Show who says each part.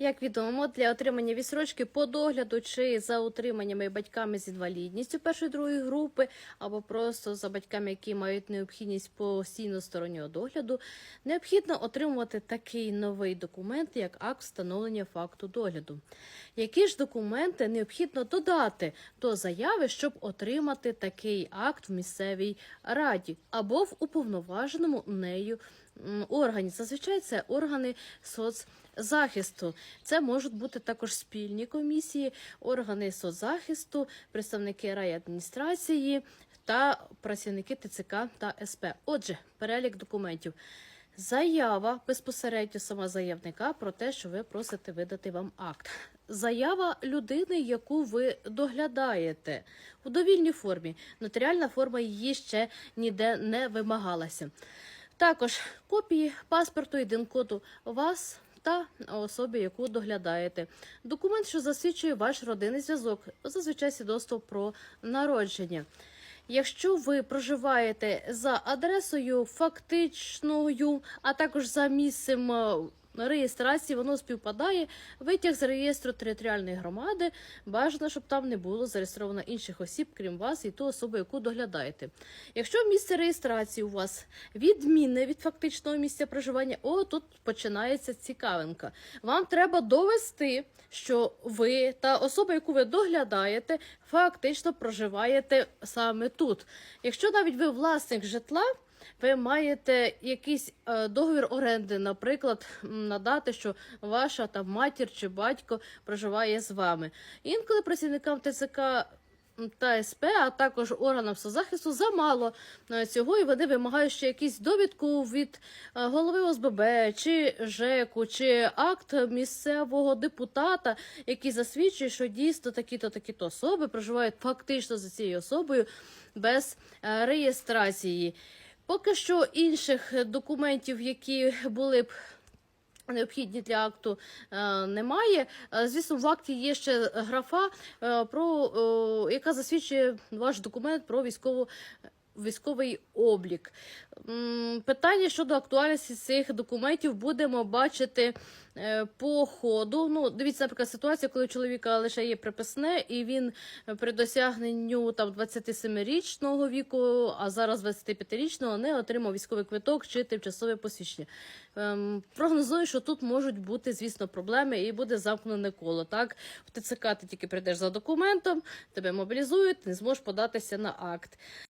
Speaker 1: Як відомо, для отримання відсрочки по догляду чи за утриманнями батьками з інвалідністю першої другої групи, або просто за батьками, які мають необхідність постійно стороннього догляду, необхідно отримувати такий новий документ, як акт встановлення факту догляду. Які ж документи необхідно додати до заяви, щоб отримати такий акт в місцевій раді або в уповноваженому нею м, органі? Зазвичай це органи соцзахисту. Це можуть бути також спільні комісії, органи соцзахисту, представники райадміністрації та працівники ТЦК та СП. Отже, перелік документів. Заява безпосередньо сама заявника про те, що ви просите видати вам акт. Заява людини, яку ви доглядаєте у довільній формі. Нотаріальна форма її ще ніде не вимагалася. Також копії паспорту і динкоду вас та особи, яку доглядаєте. Документ, що засвідчує ваш родинний зв'язок, зазвичай свідоцтво про народження. Якщо ви проживаєте за адресою фактичною, а також за місцем е, реєстрації, воно співпадає. Витяг з реєстру територіальної громади. Бажано, щоб там не було зареєстровано інших осіб, крім вас, і ту особу, яку доглядаєте. Якщо місце реєстрації у вас відмінне від фактичного місця проживання, о, тут починається цікавинка. Вам треба довести, що ви та особа, яку ви доглядаєте, фактично проживаєте саме тут. Якщо навіть ви власник житла. Ви маєте якийсь е, договір оренди, наприклад, надати, що ваша там матір чи батько проживає з вами. Інколи працівникам ТЦК та СП, а також органам соцзахисту замало е, цього, і вони вимагають ще якісь довідку від е, голови ОСББ, чи ЖЕКу, чи акт місцевого депутата, який засвідчує, що дійсно такі-то такі-то особи проживають фактично за цією особою без реєстрації. Поки що інших документів, які були б необхідні для акту, е, немає. Е, Звісно, в акті є ще графа, е, про, яка засвідчує ваш документ про військову. Військовий облік. Питання щодо актуальності цих документів будемо бачити е, по ходу. Ну, дивіться, наприклад, ситуація, коли у чоловіка лише є приписне, і він при досягненню там 27-річного віку, а зараз 25-річного, не отримав військовий квиток чи тимчасове посвідчення. Ем, прогнозую, що тут можуть бути, звісно, проблеми, і буде замкнене коло. Так, в ТЦК ти тільки прийдеш за документом, тебе мобілізують, не зможеш податися на акт.